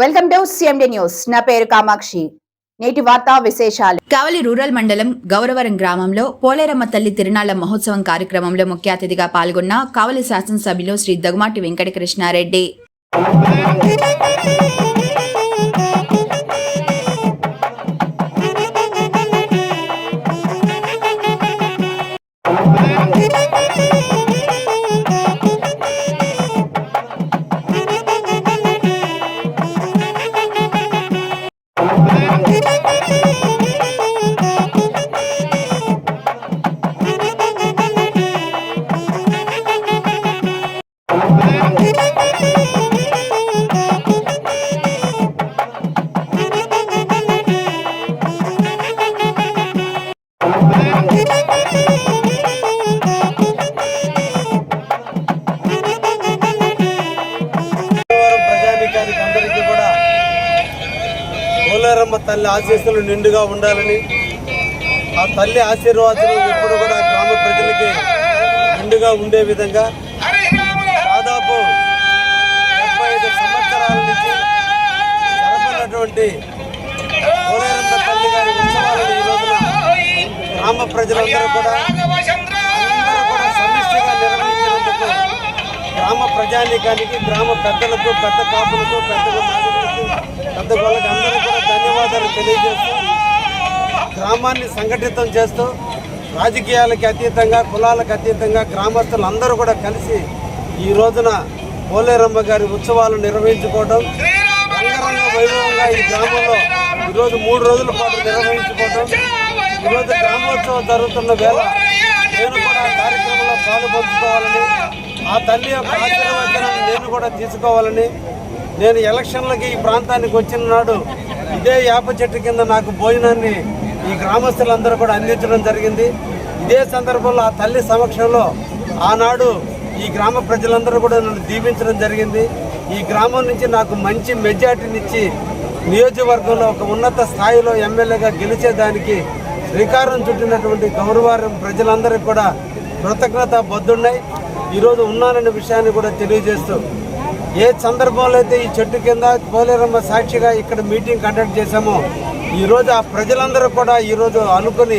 Welcome to CMD news. నా పేరు కామాక్షి. నేటి వార్తా విశేషాలు. కావలి రూరల్ మండలం గౌరవరం గ్రామంలో పోలేరమ్మ తల్లి తిరునాళ్ళ మహోత్సవం కార్యక్రమంలో ముఖ్య అతిథిగా పాల్గొన్న కావలి శాసనసభ్యులు శ్రీ దగుమాటి వెంకటకృష్ణారెడ్డి. పోలేరమ్మ తల్లి ఆశీస్సులు నిండుగా ఉండాలని ఆ తల్లి ఆశీర్వాదాలు ఎప్పుడు కూడా గ్రామ ప్రజలకి నిండుగా ఉండే విధంగా దాదాపు డెబ్బై ఐదు సంవత్సరాల నుంచి జరపనటువంటి పోలేరమ్మ తల్లి గారి ఉత్సవాలను ఈ రోజున గ్రామ ప్రజలందరూ కూడా సమిష్టిగా నిర్వహించినందుకు గ్రామ ప్రజానీకానికి గ్రామ పెద్దలకు పెద్ద కాపులకు పెద్ద పెద్ద వాళ్ళకి తెలియజేస్తూ గ్రామాన్ని సంఘటితం చేస్తూ రాజకీయాలకి అతీతంగా కులాలకు అతీతంగా గ్రామస్తులు అందరూ కూడా కలిసి ఈ రోజున పోలేరమ్మ గారి ఉత్సవాలు నిర్వహించుకోవడం రంగరంగ వైభవంగా ఈ గ్రామంలో ఈరోజు మూడు రోజుల పాటు నిర్వహించుకోవడం ఈరోజు గ్రామోత్సవం జరుగుతున్న వేళ నేను కూడా కార్యక్రమంలో పాల్పంచుకోవాలని ఆ తల్లి యొక్క ఆశీర్వచనాన్ని నేను కూడా తీసుకోవాలని నేను ఎలక్షన్లకి ఈ ప్రాంతానికి వచ్చిన నాడు ఇదే యాప చెట్టు కింద నాకు భోజనాన్ని ఈ గ్రామస్తులందరూ కూడా అందించడం జరిగింది. ఇదే సందర్భంలో ఆ తల్లి సమక్షంలో ఆనాడు ఈ గ్రామ ప్రజలందరూ కూడా నన్ను దీవించడం జరిగింది. ఈ గ్రామం నుంచి నాకు మంచి మెజార్టీనిచ్చి నియోజకవర్గంలో ఒక ఉన్నత స్థాయిలో ఎమ్మెల్యేగా గెలిచేదానికి శ్రీకారం చుట్టినటువంటి గౌరవారం ప్రజలందరికీ కూడా కృతజ్ఞత బద్దున్నాయి ఈరోజు ఉన్నాననే విషయాన్ని కూడా తెలియజేస్తూ ఏ సందర్భంలో అయితే ఈ చెట్టు కింద పోలేరమ్మ సాక్షిగా ఇక్కడ మీటింగ్ కండక్ట్ చేశామో ఈరోజు ఆ ప్రజలందరూ కూడా ఈరోజు అనుకుని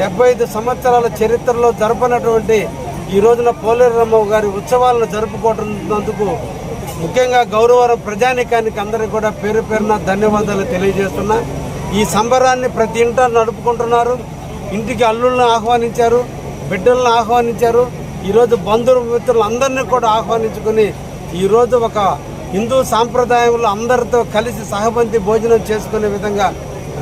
డెబ్బై ఐదు సంవత్సరాల చరిత్రలో జరపనటువంటి ఈ రోజున పోలేరమ్మ గారి ఉత్సవాలను జరుపుకుంటున్నందుకు ముఖ్యంగా గౌరవరం ప్రజానికానికి అందరికీ కూడా పేరు పేరున ధన్యవాదాలు తెలియజేస్తున్నా. ఈ సంబరాన్ని ప్రతి ఇంట నడుపుకుంటున్నారు. ఇంటికి అల్లులను ఆహ్వానించారు బిడ్డలను ఆహ్వానించారు. ఈరోజు బంధువులు మిత్రులు అందరినీ కూడా ఆహ్వానించుకుని ఈరోజు ఒక హిందూ సాంప్రదాయంలో అందరితో కలిసి సహబంతి భోజనం చేసుకునే విధంగా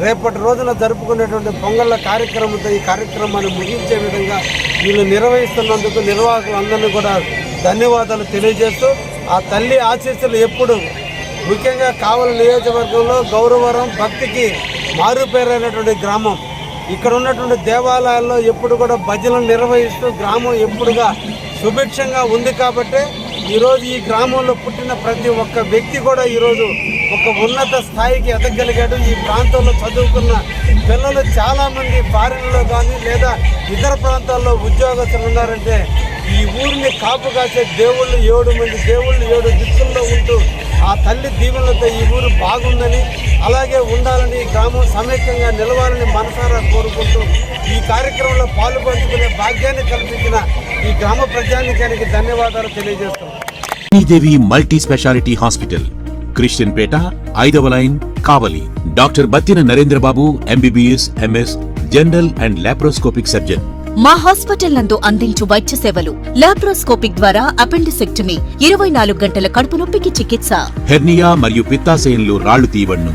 రేపటి రోజున జరుపుకునేటువంటి పొంగళ్ళ కార్యక్రమంతో ఈ కార్యక్రమాన్ని ముగించే విధంగా వీళ్ళు నిర్వహిస్తున్నందుకు నిర్వాహకులందరినీ కూడా ధన్యవాదాలు తెలియజేస్తూ ఆ తల్లి ఆశీస్సులు ఎప్పుడు ముఖ్యంగా కావలి నియోజకవర్గంలో గౌరవరం భక్తికి మారుపేరైనటువంటి గ్రామం. ఇక్కడ ఉన్నటువంటి దేవాలయాల్లో ఎప్పుడు కూడా భజనలు నిర్వహిస్తూ గ్రామం ఎప్పుడుగా సుభిక్షంగా ఉంది కాబట్టి ఈరోజు ఈ గ్రామంలో పుట్టిన ప్రతి ఒక్క వ్యక్తి కూడా ఈరోజు ఒక ఉన్నత స్థాయికి ఎదగలిగాడు. ఈ ప్రాంతంలో చదువుకున్న పిల్లలు చాలామంది ఫారిన్లో కానీ లేదా ఇతర ప్రాంతాల్లో ఉద్యోగస్తులు ఉన్నారంటే ఈ ఊరిని కాపు కాసే దేవుళ్ళు ఏడు మంది దేవుళ్ళు ఏడు దిక్కుల్లో ఉంటూ ఆ తల్లి దీవెనలతో ఈ ఊరు బాగుందని అలాగే ఉండాలని గ్రామం సమైక్యంగా నిలవాలని మనసారా కోరుకుంటూ ఈ కార్యక్రమంలో పాలు పంచుకునే భాగ్యాన్ని కల్పించిన ఈ గ్రామ ప్రజానికానికి ధన్యవాదాలు తెలియజేస్తున్నాం. Sridevi multi specialty hospital Christian Peta ఐదవ line Kavali. Doctor Battina Narendrababu MBBS MS general and laparoscopic surgeon. మా హాస్పిటల్ నందు అందించు వైద్య సేవలు. లాప్రోస్కోపిక్ ద్వారా అపెండిసెక్టమీ ఇరవై నాలుగు గంటల కడుపు నొప్పికి చికిత్స. హెర్నియా మరియు పిత్తాశయంలో రాళ్ళు తీయవన్ను